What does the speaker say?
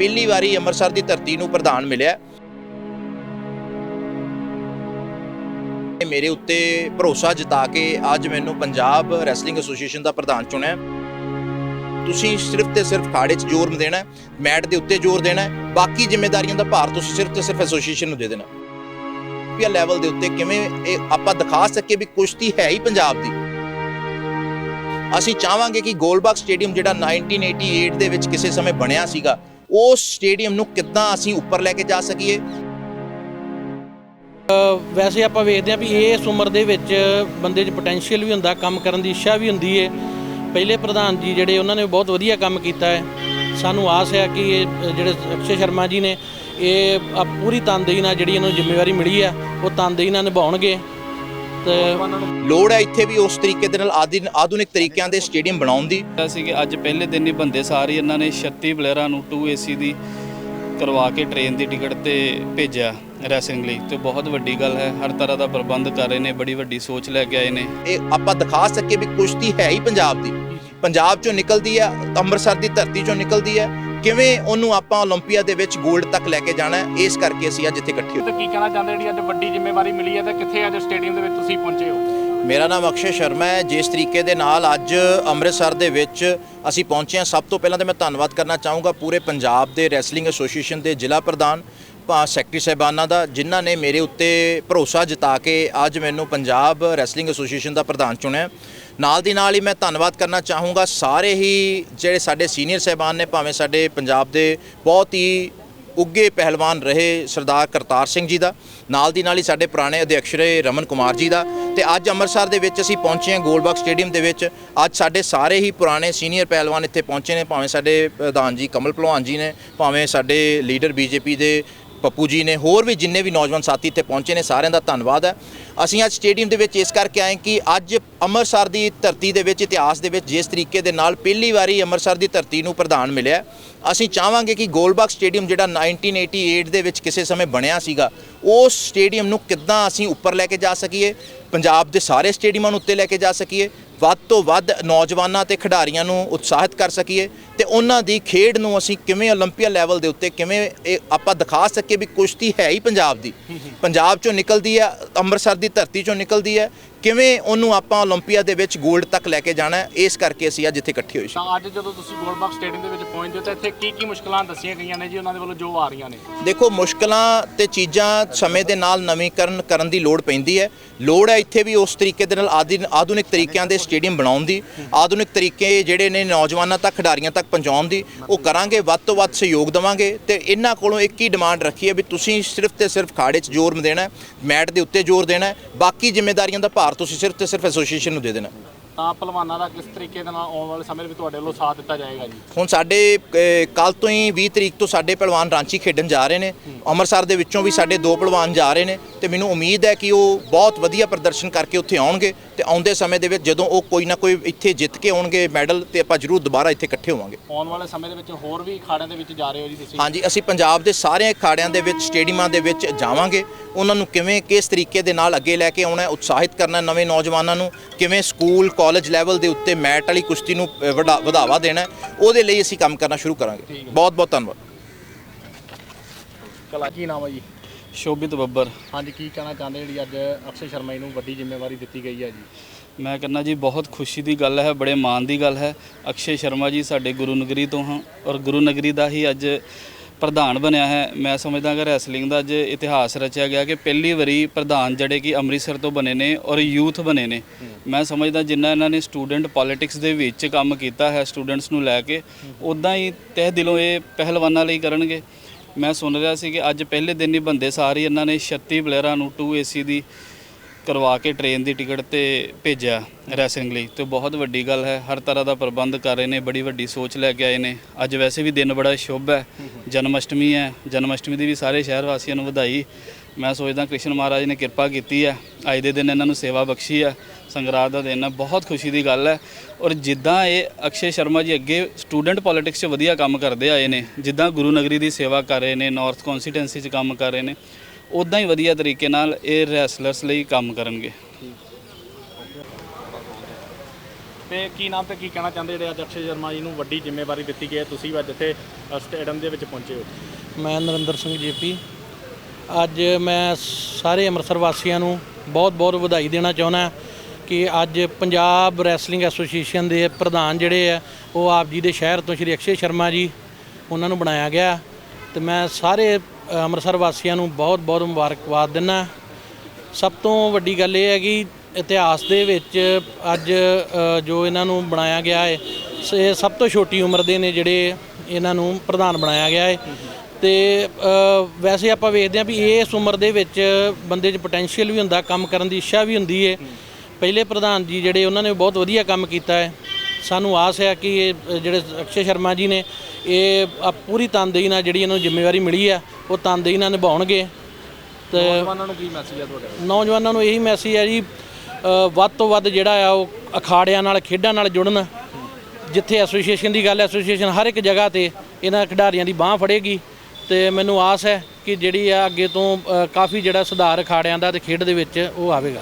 ਪਹਿਲੀ ਵਾਰੀ ਅੰਮ੍ਰਿਤਸਰ ਦੀ ਧਰਤੀ ਨੂੰ ਪ੍ਰਧਾਨ ਮਿਲਿਆ। ਮੇਰੇ ਉੱਤੇ ਭਰੋਸਾ ਜਤਾ ਕੇ ਅੱਜ ਮੈਨੂੰ ਪੰਜਾਬ ਰੈਸਲਿੰਗ ਐਸੋਸੀਏਸ਼ਨ ਦਾ ਪ੍ਰਧਾਨ ਚੁਣਿਆ ਤੁਸੀਂ ਸਿਰਫ ਤੇ ਸਿਰਫ ਖਾੜੇ 'ਚ ਜ਼ੋਰ ਦੇਣਾ ਮੈਟ ਦੇ ਉੱਤੇ ਜ਼ੋਰ ਦੇਣਾ ਬਾਕੀ ਜ਼ਿੰਮੇਵਾਰੀਆਂ ਦਾ ਭਾਰ ਤੁਸੀਂ ਸਿਰਫ ਤੇ ਸਿਰਫ ਐਸੋਸੀਏਸ਼ਨ ਨੂੰ ਦੇ ਦੇਣਾ ਵੀ ਲੈਵਲ ਦੇ ਉੱਤੇ ਕਿਵੇਂ ਇਹ ਆਪਾਂ ਦਿਖਾ ਸਕੀਏ ਵੀ ਕੁਸ਼ਤੀ ਹੈ ਹੀ ਪੰਜਾਬ ਦੀ। ਅਸੀਂ ਚਾਹਾਂਗੇ ਕਿ ਗੋਲਬਾਗ ਸਟੇਡੀਅਮ ਜਿਹੜਾ 1988 ਦੇ ਵਿੱਚ ਕਿਸੇ ਸਮੇਂ ਬਣਿਆ ਸੀਗਾ ਉਸ ਸਟੇਡੀਅਮ ਨੂੰ ਕਿੱਦਾਂ ਅਸੀਂ ਉੱਪਰ ਲੈ ਕੇ ਜਾ ਸਕੀਏ? ਵੈਸੇ ਆਪਾਂ ਵੇਖਦੇ ਹਾਂ ਵੀ ਇਸ ਉਮਰ ਦੇ ਵਿੱਚ ਬੰਦੇ 'ਚ ਪੋਟੈਂਸ਼ੀਅਲ ਵੀ ਹੁੰਦਾ, ਕੰਮ ਕਰਨ ਦੀ ਇੱਛਾ ਵੀ ਹੁੰਦੀ ਹੈ ਪਹਿਲੇ ਪ੍ਰਧਾਨ ਜੀ ਜਿਹੜੇ ਉਹਨਾਂ ਨੇ ਬਹੁਤ ਵਧੀਆ ਕੰਮ ਕੀਤਾ ਹੈ। ਸਾਨੂੰ ਆਸ ਹੈ ਕਿ ਇਹ ਜਿਹੜੇ ਅਕਸ਼ੇ ਸ਼ਰਮਾ ਜੀ ਨੇ, ਇਹ ਪੂਰੀ ਤਨਦੇਹੀ ਨਾਲ ਜਿਹੜੀ ਇਹਨਾਂ ਨੂੰ ਜ਼ਿੰਮੇਵਾਰੀ ਮਿਲੀ ਹੈ, ਉਹ ਤਨਦੇਹੀ ਨਾਲ ਨਿਭਾਉਣਗੇ। ਲੋੜ ਹੈ ਇੱਥੇ ਵੀ ਉਸ ਤਰੀਕੇ ਦੇ ਨਾਲ ਆਧੁਨ- ਆਧੁਨਿਕ ਤਰੀਕਿਆਂ ਦੇ ਸਟੇਡੀਅਮ ਬਣਾਉਣ ਦੀ। ਸੀ ਕਿ ਅੱਜ ਪਹਿਲੇ ਦਿਨ ਹੀ ਬੰਦੇ ਸਾਰੀ ਇਹਨਾਂ ਨੇ 36 ਪਲੇਅਰਾਂ ਨੂੰ 2 ਏਸੀ ਦੀ ਕਰਵਾ ਕੇ ਟ੍ਰੇਨ ਦੀ ਟਿਕਟ ਤੇ ਭੇਜਿਆ ਰੈਸਲਿੰਗ ਲਈ। ਤੇ ਬਹੁਤ ਵੱਡੀ ਗੱਲ ਹੈ ਹਰ ਤਰ੍ਹਾਂ ਦਾ ਪ੍ਰਬੰਧ ਕਰ ਰਹੇ ਨੇ ਬੜੀ ਵੱਡੀ ਸੋਚ ਲੈ ਕੇ ਆਏ ਨੇ। ਇਹ ਆਪਾਂ ਦਿਖਾ ਸਕੀਏ ਵੀ ਕੁਸ਼ਤੀ ਹੈ ਹੀ ਪੰਜਾਬ ਦੀ। ਪੰਜਾਬ ਚੋਂ ਨਿਕਲਦੀ ਹੈ ਅੰਮ੍ਰਿਤਸਰ ਦੀ ਧਰਤੀ ਚੋਂ ਨਿਕਲਦੀ ਹੈ ਕਿਵੇਂ ਉਹਨੂੰ ਆਪਾਂ 올림픽ਆ ਦੇ ਵਿੱਚ 골ਡ ਤੱਕ ਲੈ ਕੇ ਜਾਣਾ ਇਸ ਕਰਕੇ ਅਸੀਂ ਅੱਜ ਇੱਥੇ ਇਕੱਠੇ ਹੋਏ। ਤੇ ਕੀ ਕਹਿਣਾ ਚਾਹੁੰਦੇ ਜਿਹੜੀ ਅੱਜ ਵੱਡੀ ਜ਼ਿੰਮੇਵਾਰੀ ਮਿਲੀ ਹੈ ਤੇ ਕਿੱਥੇ ਅੱਜ ਸਟੇਡੀਅਮ ਦੇ ਵਿੱਚ ਤੁਸੀਂ ਪਹੁੰਚੇ ਹੋ? ਮੇਰਾ ਨਾਮ ਅਕਸ਼ੇ ਸ਼ਰਮਾ ਹੈ। ਜਿਸ ਤਰੀਕੇ ਦੇ ਨਾਲ ਅੱਜ ਅੰਮ੍ਰਿਤਸਰ ਦੇ ਵਿੱਚ ਅਸੀਂ ਪਹੁੰਚੇ ਹਾਂ। ਸਭ ਤੋਂ ਪਹਿਲਾਂ ਤਾਂ ਮੈਂ ਧੰਨਵਾਦ ਕਰਨਾ ਚਾਹੂੰਗਾ ਪੂਰੇ ਪੰਜਾਬ ਦੇ ਰੈਸਲਿੰਗ ਐਸੋਸੀਏਸ਼ਨ ਦੇ ਜ਼ਿਲ੍ਹਾ ਪ੍ਰਧਾਨ ਭਾ ਸੈਕਟਰੀ ਸਹਿਬਾਨਾਂ ਦਾ ਜਿਨ੍ਹਾਂ ਨੇ ਮੇਰੇ ਉੱਤੇ ਭਰੋਸਾ ਜਤਾ ਕੇ ਅੱਜ ਮੈਨੂੰ ਪੰਜਾਬ ਰੈਸਲਿੰਗ ਐਸੋਸੀਏਸ਼ਨ ਦਾ ਪ੍ਰਧਾਨ ਚੁਣਿਆ ਨਾਲ ਦੀ ਨਾਲ ਹੀ ਮੈਂ ਧੰਨਵਾਦ ਕਰਨਾ ਚਾਹੂੰਗਾ ਸਾਰੇ ਹੀ ਜਿਹੜੇ ਸਾਡੇ ਸੀਨੀਅਰ ਸਾਹਿਬਾਨ ਨੇ, ਭਾਵੇਂ ਸਾਡੇ ਪੰਜਾਬ ਦੇ ਬਹੁਤ ਹੀ ਉੱਗੇ ਪਹਿਲਵਾਨ ਰਹੇ ਸਰਦਾਰ ਕਰਤਾਰ ਸਿੰਘ ਜੀ ਦਾ, ਨਾਲ ਦੀ ਨਾਲ ਹੀ ਸਾਡੇ ਪੁਰਾਣੇ ਅਧਿਕਸ਼ ਰਹੇ ਰਮਨ ਕੁਮਾਰ ਜੀ ਦਾ ਤੇ ਅੱਜ ਅੰਮ੍ਰਿਤਸਰ ਦੇ ਵਿੱਚ ਅਸੀਂ ਪਹੁੰਚੇ ਹਾਂ ਗੋਲਬਾਗ ਸਟੇਡੀਅਮ ਦੇ ਵਿੱਚ। ਅੱਜ ਸਾਡੇ ਸਾਰੇ ਹੀ ਪੁਰਾਣੇ ਸੀਨੀਅਰ ਪਹਿਲਵਾਨ ਇੱਥੇ ਪਹੁੰਚੇ ਨੇ, ਭਾਵੇਂ ਸਾਡੇ ਪ੍ਰਧਾਨ ਜੀ ਕਮਲ ਭਲਵਾਨ ਜੀ ਨੇ, ਭਾਵੇਂ ਸਾਡੇ ਲੀਡਰ ਬੀਜੇਪੀ ਦੇ ਪੱਪੂ ਜੀ ਨੇ। ਹੋਰ ਵੀ ਜਿੰਨੇ ਵੀ ਨੌਜਵਾਨ ਸਾਥੀ ਇੱਥੇ ਪਹੁੰਚੇ ਨੇ, ਸਾਰਿਆਂ ਦਾ ਧੰਨਵਾਦ ਹੈ। ਅਸੀਂ ਅੱਜ ਸਟੇਡੀਅਮ ਦੇ ਵਿੱਚ ਇਸ ਕਰਕੇ ਆਏ ਕਿ ਅੱਜ ਅੰਮ੍ਰਿਤਸਰ ਦੀ ਧਰਤੀ ਦੇ ਵਿੱਚ, ਇਤਿਹਾਸ ਦੇ ਵਿੱਚ ਜਿਸ ਤਰੀਕੇ ਦੇ ਨਾਲ ਪਹਿਲੀ ਵਾਰੀ ਅੰਮ੍ਰਿਤਸਰ ਦੀ ਧਰਤੀ ਨੂੰ ਪ੍ਰਧਾਨ ਮਿਲਿਆ ਅਸੀਂ ਚਾਹਾਂਗੇ ਕਿ ਗੋਲਬਾਗ ਸਟੇਡੀਅਮ ਜਿਹੜਾ 1988 ਦੇ ਵਿੱਚ ਕਿਸੇ ਸਮੇਂ ਬਣਿਆ ਸੀਗਾ, ਉਸ ਸਟੇਡੀਅਮ ਨੂੰ ਕਿੱਦਾਂ ਅਸੀਂ ਉੱਪਰ ਲੈ ਕੇ ਜਾ ਸਕੀਏ, ਪੰਜਾਬ ਦੇ ਸਾਰੇ ਸਟੇਡੀਅਮਾਂ ਨੂੰ ਉੱਤੇ ਲੈ ਕੇ ਜਾ ਸਕੀਏ ਵੱਧ ਤੋਂ ਵੱਧ ਨੌਜਵਾਨਾਂ ਤੇ ਖਿਡਾਰੀਆਂ ਨੂੰ ਉਤਸ਼ਾਹਿਤ ਕਰ ਸਕੀਏ ਤੇ ਉਹਨਾਂ ਦੀ ਖੇਡ ਨੂੰ ਅਸੀਂ ਕਿਵੇਂ 올림픽 ਲੈਵਲ ਦੇ ਉੱਤੇ ਕਿਵੇਂ ਇਹ ਆਪਾਂ ਦਿਖਾ ਸਕੀਏ ਵੀ ਕੁਸ਼ਤੀ ਹੈ ਹੀ ਪੰਜਾਬ ਦੀ ਪੰਜਾਬ ਚੋਂ ਨਿਕਲਦੀ ਹੈ ਅੰਮ੍ਰਿਤਸਰ ਦੀ ਧਰਤੀ ਚੋਂ ਨਿਕਲਦੀ ਹੈ ਕਿਵੇਂ ਉਹਨੂੰ ਆਪਾਂ 올림픽ਆ ਦੇ ਵਿੱਚ 골ਡ ਤੱਕ ਲੈ ਕੇ ਜਾਣਾ ਇਸ ਕਰਕੇ ਅਸੀਂ ਅੱਜ ਇੱਥੇ ਇਕੱਠੇ ਹੋਏ ਸੀ। ਤਾਂ ਅੱਜ ਜਦੋਂ ਤੁਸੀਂ ਗੋਲਬਾਗ ਸਟੇਡੀਅਮ ਦੇ ਵਿੱਚ ਪਹੁੰਚਦੇ ਤਾਂ ਇੱਥੇ ਕੀ ਕੀ ਮੁਸ਼ਕਲਾਂ ਦੱਸੀਆਂ ਗਈਆਂ ਨੇ ਜੀ? ਉਹਨਾਂ ਦੇ ਵੱਲੋਂ ਜੋ ਆ ਰਹੀਆਂ ਨੇ। ਦੇਖੋ ਮੁਸ਼ਕਲਾਂ ਤੇ ਚੀਜ਼ਾਂ ਸਮੇਂ ਦੇ ਨਾਲ ਨਵੀਕਰਨ ਕਰਨ ਦੀ ਲੋੜ ਪੈਂਦੀ ਹੈ। ਲੋੜ ਹੈ ਇੱਥੇ ਵੀ ਉਸ ਤਰੀਕੇ ਦੇ ਨਾਲ ਆਧੁਨਿਕ ਤਰੀਕਿਆਂ ਦੇ ਸਟੇਡੀਅਮ ਬਣਾਉਣ ਦੀ ਆਧੁਨਿਕ ਤਰੀਕੇ ਜਿਹੜੇ ਨੇ ਨੌਜਵਾਨਾਂ ਤੱਕ ਖਿਡਾਰੀਆਂ ਤੱਕ ਪਹੁੰਚਾਉਣ ਦੀ। ਉਹ ਕਰਾਂਗੇ ਵੱਧ ਤੋਂ ਵੱਧ ਸਹਿਯੋਗ ਦਵਾਂਗੇ ਤੇ ਇਹਨਾਂ ਕੋਲੋਂ ਇੱਕ ਹੀ ਡਿਮਾਂਡ ਰੱਖੀ ਹੈ ਵੀ ਤੁਸੀਂ ਸਿਰਫ ਤੇ ਸਿਰਫ ਖਾੜੇ 'ਚ ਜ਼ੋਰ ਦੇਣਾ ਮੈਟ ਦੇ ਉੱਤੇ ਜ਼ੋਰ ਦੇਣਾ ਬਾਕੀ ਜ਼ਿੰਮੇਵਾਰੀਆਂ ਦਾ ਭਾਰ ਤੁਸੀਂ ਸਿਰਫ ਤੇ ਸਿਰਫ ਐਸੋਸੀਏਸ਼ਨ ਨੂੰ ਦੇ ਦੇਣਾ। ਤਾਂ ਪਹਿਲਵਾਨਾਂ ਦਾ ਕਿਸ ਤਰੀਕੇ ਦੇ ਨਾਲ ਆਉਣ ਵਾਲੇ ਸਮੇਂ ਵਿੱਚ ਤੁਹਾਡੇ ਵੱਲੋਂ ਸਾਥ ਦਿੱਤਾ ਜਾਏਗਾ ਜੀ? ਹੁਣ ਸਾਡੇ ਕੱਲ ਤੋਂ ਹੀ 20 ਤਰੀਕ ਤੋਂ ਸਾਡੇ ਪਹਿਲਵਾਨ ਰਾਂਚੀ ਖੇਡਣ ਜਾ ਰਹੇ ਨੇ। ਅੰਮ੍ਰਿਤਸਰ ਦੇ ਵਿੱਚੋਂ ਵੀ ਸਾਡੇ ਦੋ ਪਹਿਲਵਾਨ ਜਾ ਰਹੇ ਨੇ ਤੇ ਮੈਨੂੰ ਉਮੀਦ ਹੈ ਕਿ ਉਹ ਬਹੁਤ ਵਧੀਆ ਪ੍ਰਦਰਸ਼ਨ ਕਰਕੇ ਉੱਥੇ ਆਉਣਗੇ ਤੇ ਆਉਂਦੇ ਸਮੇਂ ਦੇ ਵਿੱਚ ਜਦੋਂ ਉਹ ਕੋਈ ਨਾ ਕੋਈ ਇੱਥੇ ਜਿੱਤ ਕੇ ਆਉਣਗੇ ਮੈਡਲ ਤੇ ਆਪਾਂ ਜ਼ਰੂਰ ਦੁਬਾਰਾ ਇੱਥੇ ਇਕੱਠੇ ਹੋਵਾਂਗੇ। ਆਉਣ ਵਾਲੇ ਸਮੇਂ ਦੇ ਵਿੱਚ ਹੋਰ ਵੀ ਅਖਾੜਿਆਂ ਦੇ ਵਿੱਚ ਜਾ ਰਹੇ ਹੋ ਜੀ ਤੁਸੀਂ? ਹਾਂਜੀ ਅਸੀਂ ਪੰਜਾਬ ਦੇ ਸਾਰੇ ਅਖਾੜਿਆਂ ਦੇ ਵਿੱਚ ਸਟੇਡੀਅਮਾਂ ਦੇ ਵਿੱਚ ਜਾਵਾਂਗੇ। ਉਹਨਾਂ ਨੂੰ ਕਿਵੇਂ ਕਿਸ ਤਰੀਕੇ ਦੇ ਨਾਲ ਅੱਗੇ ਲੈ ਕੇ ਆਉਣਾ ਹੈ ਉਤਸ਼ਾਹਿਤ ਕਰਨਾ ਨਵੇਂ ਨੌਜਵਾਨਾਂ ਨੂੰ ਕਿਵੇਂ ਸਕੂਲ ਕਾਲਜ ਲੈਵਲ ਦੇ ਉੱਤੇ ਮੈਟ ਵਾਲੀ ਕੁਸ਼ਤੀ ਨੂੰ ਵਧਾਵਾ ਦੇਣਾ ਹੈ, ਉਹਦੇ ਲਈ ਅਸੀਂ ਕੰਮ ਕਰਨਾ ਸ਼ੁਰੂ ਕਰਾਂਗੇ। ਬਹੁਤ ਬਹੁਤ ਧੰਨਵਾਦ। ਕਲਾ ਕੀ ਨਾਮ ਹੈ ਜੀ? ਸ਼ੋਭਿਤ ਬੱਬਰ। ਹਾਂਜੀ ਕੀ ਕਹਿਣਾ ਚਾਹੁੰਦੇ ਜਿਹੜੀ ਅੱਜ ਅਕਸ਼ੇ ਸ਼ਰਮਾ ਜੀ ਨੂੰ ਵੱਡੀ ਜ਼ਿੰਮੇਵਾਰੀ ਦਿੱਤੀ ਗਈ ਹੈ ਜੀ? ਮੈਂ ਕਹਿੰਦਾ ਜੀ ਬਹੁਤ ਖੁਸ਼ੀ ਦੀ ਗੱਲ ਹੈ ਬੜੇ ਮਾਣ ਦੀ ਗੱਲ ਹੈ। ਅਕਸ਼ੇ ਸ਼ਰਮਾ ਜੀ ਸਾਡੇ ਗੁਰੂ ਨਗਰੀ ਤੋਂ ਹਾਂ ਔਰ ਗੁਰੂ ਨਗਰੀ ਦਾ ਹੀ ਅੱਜ ਪ੍ਰਧਾਨ ਬਣਿਆ ਹੈ। ਮੈਂ ਸਮਝਦਾ ਕਿ ਰੈਸਲਿੰਗ ਦਾ ਅੱਜ ਇਤਿਹਾਸ ਰਚਿਆ ਗਿਆ ਕਿ ਪਹਿਲੀ ਵਾਰੀ ਪ੍ਰਧਾਨ ਜਿਹੜੇ ਕਿ ਅੰਮ੍ਰਿਤਸਰ ਤੋਂ ਬਣੇ ਨੇ ਔਰ ਯੂਥ ਬਣੇ ਨੇ। ਮੈਂ ਸਮਝਦਾ ਜਿੰਨਾ ਇਹਨਾਂ ਨੇ ਸਟੂਡੈਂਟ ਪੋਲਿਟਿਕਸ ਦੇ ਵਿੱਚ ਕੰਮ ਕੀਤਾ ਹੈ ਸਟੂਡੈਂਟਸ ਨੂੰ ਲੈ ਕੇ ਉਦਾਂ ਹੀ ਤਹਿ ਦਿਲੋਂ ਇਹ ਪਹਿਲਵਾਨਾਂ ਲਈ ਕਰਨਗੇ। ਮੈਂ ਸੁਣ ਰਿਹਾ ਸੀ ਕਿ ਅੱਜ ਪਹਿਲੇ ਦਿਨ ਹੀ ਬੰਦੇ ਸਾਰੇ ਇਹਨਾਂ ਨੇ 36 ਪਲੇਅਰਾਂ ਨੂੰ 2 ਏਸੀ ਦੀ ਕਰਵਾ ਕੇ ਟ੍ਰੇਨ ਦੀ ਟਿਕਟ ਤੇ ਭੇਜਿਆ ਰੈਸਲਿੰਗ ਲਈ ਤੇ ਬਹੁਤ ਵੱਡੀ ਗੱਲ ਹੈ, ਹਰ ਤਰ੍ਹਾਂ ਦਾ ਪ੍ਰਬੰਧ ਕਰ ਰਹੇ ਨੇ, ਬੜੀ ਵੱਡੀ ਸੋਚ ਲੈ ਕੇ ਆਏ ਨੇ। ਅੱਜ ਵੈਸੇ ਵੀ ਦਿਨ ਬੜਾ ਸ਼ੁਭ ਹੈ ਜਨਮ ਅਸ਼ਟਮੀ ਹੈ ਜਨਮ ਅਸ਼ਟਮੀ ਦੀ ਵੀ ਸਾਰੇ ਸ਼ਹਿਰ ਵਾਸੀਆਂ ਨੂੰ ਵਧਾਈ। ਮੈਂ ਸੋਚਦਾ ਕ੍ਰਿਸ਼ਨ ਮਹਾਰਾਜ ਨੇ ਕਿਰਪਾ ਕੀਤੀ ਹੈ, ਅੱਜ ਦੇ ਦਿਨ ਇਹਨਾਂ ਨੂੰ ਸੇਵਾ ਬਖਸ਼ੀ ਹੈ, ਸੰਗਰਾਦ ਦਾ ਦਿਨ ਹੈ, ਬਹੁਤ ਖੁਸ਼ੀ ਦੀ ਗੱਲ ਹੈ। ਔਰ ਜਿੱਦਾਂ ਇਹ ਅਕਸ਼ੇ ਸ਼ਰਮਾ ਜੀ ਅੱਗੇ ਸਟੂਡੈਂਟ ਪੋਲਿਟਿਕਸ 'ਚ ਵਧੀਆ ਕੰਮ ਕਰਦੇ ਆਏ ਨੇ, ਜਿੱਦਾਂ ਗੁਰੂ ਨਗਰੀ ਦੀ ਸੇਵਾ ਕਰ ਰਹੇ ਨੇ ਨਾਰਥ ਕਨਸਟੀਟੈਂਸੀ 'ਚ ਕੰਮ ਕਰ ਰਹੇ ਨੇ ਉਦਾਂ ਹੀ ਵਧੀਆ ਤਰੀਕੇ ਨਾਲ ਇਹ ਰੈਸਲਰਸ ਲਈ ਕੰਮ ਕਰਨਗੇ। ਤੇ ਕੀ ਨਾਮ ਤੇ ਕੀ ਕਹਿਣਾ ਚਾਹੁੰਦੇ ਜਿਹੜੇ ਅੱਜ ਅਕਸ਼ੇ ਸ਼ਰਮਾ ਜੀ ਨੂੰ ਵੱਡੀ ਜ਼ਿੰਮੇਵਾਰੀ ਦਿੱਤੀ ਗਈ ਹੈ? ਤੁਸੀਂ ਵੀ ਅੱਜ ਇੱਥੇ ਸਟੇਡੀਅਮ ਦੇ ਵਿੱਚ ਪਹੁੰਚੇ ਹੋ। ਮੈਂ ਨਰਿੰਦਰ ਸਿੰਘ ਜੇਪੀ। ਅੱਜ ਮੈਂ ਸਾਰੇ ਅੰਮ੍ਰਿਤਸਰ ਵਾਸੀਆਂ ਨੂੰ ਬਹੁਤ-ਬਹੁਤ ਵਧਾਈ ਦੇਣਾ ਚਾਹੁੰਦਾ ਕਿ ਅੱਜ ਪੰਜਾਬ ਰੈਸਲਿੰਗ ਐਸੋਸੀਏਸ਼ਨ ਦੇ ਪ੍ਰਧਾਨ ਜਿਹੜੇ ਆ ਉਹ ਆਪ ਜੀ ਦੇ ਸ਼ਹਿਰ ਤੋਂ ਸ਼੍ਰੀ ਅਕਸ਼ੇ ਸ਼ਰਮਾ ਜੀ ਉਹਨਾਂ ਨੂੰ ਬਣਾਇਆ ਗਿਆ। ਤੇ ਮੈਂ ਸਾਰੇ ਅੰਮ੍ਰਿਤਸਰ ਵਾਸੀਆਂ ਨੂੰ ਬਹੁਤ-ਬਹੁਤ ਮੁਬਾਰਕਬਾਦ ਦਿੰਦਾ ਸਭ ਤੋਂ ਵੱਡੀ ਗੱਲ ਇਹ ਹੈ ਕਿ ਇਤਿਹਾਸ ਦੇ ਵਿੱਚ ਅੱਜ ਜੋ ਇਹਨਾਂ ਨੂੰ ਬਣਾਇਆ ਗਿਆ ਹੈ, ਸ- ਇਹ ਸਭ ਤੋਂ ਛੋਟੀ ਉਮਰ ਦੇ ਨੇ ਜਿਹੜੇ ਇਹਨਾਂ ਨੂੰ ਪ੍ਰਧਾਨ ਬਣਾਇਆ ਗਿਆ ਹੈ। ਤੇ ਵੈਸੇ ਆਪਾਂ ਵੇਖਦੇ ਹਾਂ ਵੀ ਇਸ ਉਮਰ ਦੇ ਵਿੱਚ ਬੰਦੇ 'ਚ ਪੋਟੈਂਸ਼ੀਅਲ ਵੀ ਹੁੰਦਾ, ਕੰਮ ਕਰਨ ਦੀ ਇੱਛਾ ਵੀ ਹੁੰਦੀ ਹੈ। ਪਹਿਲੇ ਪ੍ਰਧਾਨ ਜੀ ਜਿਹੜੇ, ਉਹਨਾਂ ਨੇ ਬਹੁਤ ਵਧੀਆ ਕੰਮ ਕੀਤਾ ਹੈ। ਸਾਨੂੰ ਆਸ ਹੈ ਕਿ ਇਹ ਜਿਹੜੇ ਅਕਸ਼ੇ ਸ਼ਰਮਾ ਜੀ ਨੇ ਇਹ ਆ ਪੂਰੀ ਤਨਦੇਹੀ ਨਾਲ ਜਿਹੜੀ ਇਹਨਾਂ ਨੂੰ ਜ਼ਿੰਮੇਵਾਰੀ ਮਿਲੀ ਆ ਉਹ ਤਨਦੇਹੀ ਨਾਲ ਨਿਭਾਉਣਗੇ। ਤੇ ਨੌਜਵਾਨਾਂ ਨੂੰ ਕੀ ਮੈਸੇਜ ਹੈ ਤੁਹਾਡਾ? ਨੌਜਵਾਨਾਂ ਨੂੰ ਇਹੀ ਮੈਸੇਜ ਹੈ ਜੀ ਅ, ਵੱਧ ਤੋਂ ਵੱਧ ਜਿਹੜਾ ਆ ਉਹ ਅਖਾੜਿਆਂ ਨਾਲ ਖੇਡਾਂ ਨਾਲ ਜੁੜਨ। ਜਿੱਥੇ ਐਸੋਸੀਏਸ਼ਨ ਦੀ ਗੱਲ ਐਸੋਸੀਏਸ਼ਨ ਹਰ ਇੱਕ ਜਗ੍ਹਾ ਤੇ ਇਹਨਾਂ ਖਿਡਾਰੀਆਂ ਦੀ ਬਾਹ ਫੜੇਗੀ। ਤੇ ਮੈਨੂੰ ਆਸ ਹੈ ਕਿ ਜਿਹੜੀ ਆ ਅੱਗੇ ਤੋਂ ਅ, ਕਾਫੀ ਜਿਹੜਾ ਸੁਧਾਰ ਅਖਾੜਿਆਂ ਦਾ ਤੇ ਖੇਡ ਦੇ ਵਿੱਚ ਉਹ ਆਵੇਗਾ।